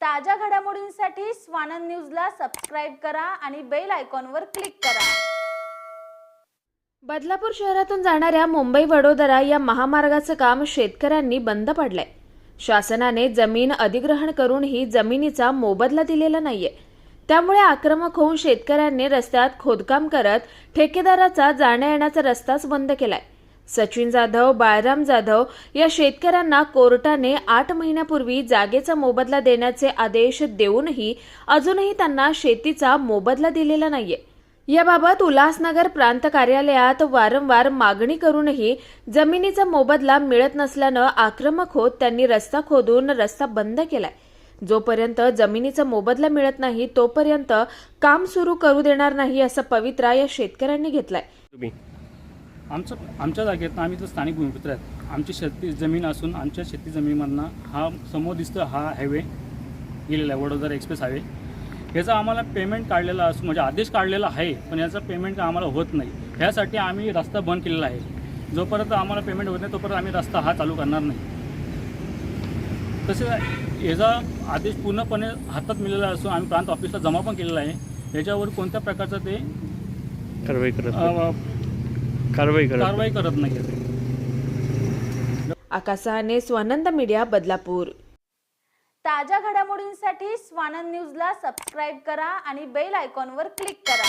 ताज्या घडामोडींसाठी स्वानंद न्यूजला सबस्क्राईब करा आणि बेल आयकॉनवर क्लिक करा. बदलापूर शहरातून जाणाऱ्या मुंबई वडोदरा या महामार्गाचं काम शेतकऱ्यांनी बंद पाडलंय. शासनाने जमीन अधिग्रहण करूनही जमिनीचा मोबदला दिलेला नाहीये. त्यामुळे आक्रमक होऊन शेतकऱ्यांनी रस्त्यात खोदकाम करत ठेकेदाराचा जाण्या येण्याचा रस्ताच बंद केलाय. सचिन जाधव बाळराम जाधव या शेतकऱ्यांना कोर्टाने आठ महिन्यापूर्वी जागेचा मोबदला देण्याचे आदेश देऊनही अजूनही त्यांना शेतीचा मोबदला दिलेला नाहीये. याबाबत उल्हासनगर प्रांत कार्यालयात वारंवार मागणी करूनही जमिनीचा मोबदला मिळत नसल्यानं आक्रमक होत त्यांनी रस्ता खोदून रस्ता बंद केलाय. जोपर्यंत जमिनीचा मोबदला मिळत नाही तोपर्यंत काम सुरू करू देणार नाही असा पवित्रा या शेतकऱ्यांनी घेतलाय. आमचं आमच्या जागेत आम्ही तर स्थानिक भूमिपुत्र आहेत. आमची शेती जमीन असून आमच्या शेती जमिनीमधनं हा समोर दिसतं हा हायवे गेलेला आहे वडोदरा एक्सप्रेस हायवे याचा आम्हाला पेमेंट काढलेला असून म्हणजे आदेश काढलेला आहे पण याचा पेमेंट आम्हाला होत नाही. ह्यासाठी आम्ही रस्ता बंद केलेला आहे. जोपर्यंत आम्हाला पेमेंट होत नाही तोपर्यंत आम्ही रस्ता हा चालू करणार नाही. तसेच याचा आदेश पूर्णपणे हातात मिळालेला असून आम्ही प्रांत ऑफिसला जमा पण केलेला आहे. याच्यावर कोणत्या प्रकारचं ते कारवाई करत कारवाई करत नाही. कारवाई करत नाही आहे आकाशाने स्वानंद मीडिया बदलापूर ताज्या घडामोडींसाठी स्वानंद न्यूजला सबस्क्राईब करा आणि बेल आयकॉनवर क्लिक करा